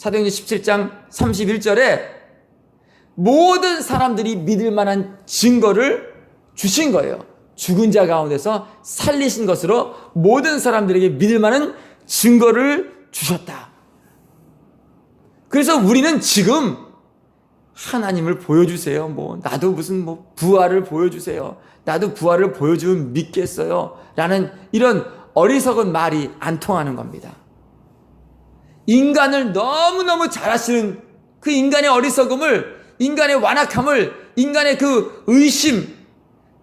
사도행전 17장 31절에 모든 사람들이 믿을 만한 증거를 주신 거예요. 죽은 자 가운데서 살리신 것으로 모든 사람들에게 믿을 만한 증거를 주셨다. 그래서 우리는 지금 하나님을 보여주세요. 뭐, 나도 무슨 뭐, 부활을 보여주세요. 나도 부활을 보여주면 믿겠어요. 라는 이런 어리석은 말이 안 통하는 겁니다. 인간을 너무너무 잘 아시는 그 인간의 어리석음을, 인간의 완악함을, 인간의 그 의심,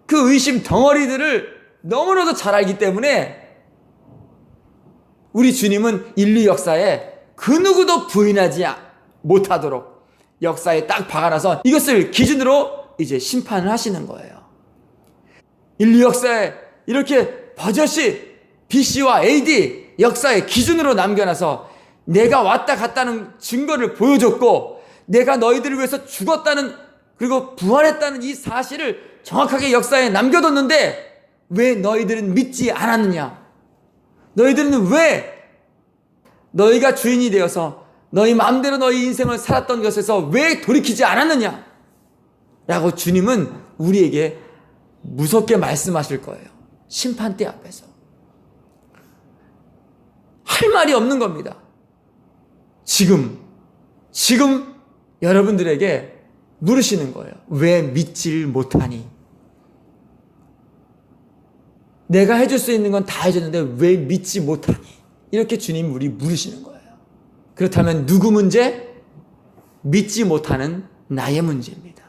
그 의심 덩어리들을 너무나도 잘 알기 때문에 우리 주님은 인류 역사에 그 누구도 부인하지 못하도록 역사에 딱 박아놔서 이것을 기준으로 이제 심판을 하시는 거예요. 인류 역사에 이렇게 버젓이 BC와 AD 역사의 기준으로 남겨놔서 내가 왔다 갔다는 증거를 보여줬고 내가 너희들을 위해서 죽었다는 그리고 부활했다는 이 사실을 정확하게 역사에 남겨뒀는데 왜 너희들은 믿지 않았느냐? 너희들은 왜 너희가 주인이 되어서 너희 마음대로 너희 인생을 살았던 것에서 왜 돌이키지 않았느냐? 라고 주님은 우리에게 무섭게 말씀하실 거예요. 심판대 앞에서. 할 말이 없는 겁니다. 지금, 지금 여러분들에게 물으시는 거예요. 왜 믿질 못하니? 내가 해줄 수 있는 건 다 해줬는데 왜 믿지 못하니? 이렇게 주님 우리 물으시는 거예요. 그렇다면 누구 문제? 믿지 못하는 나의 문제입니다.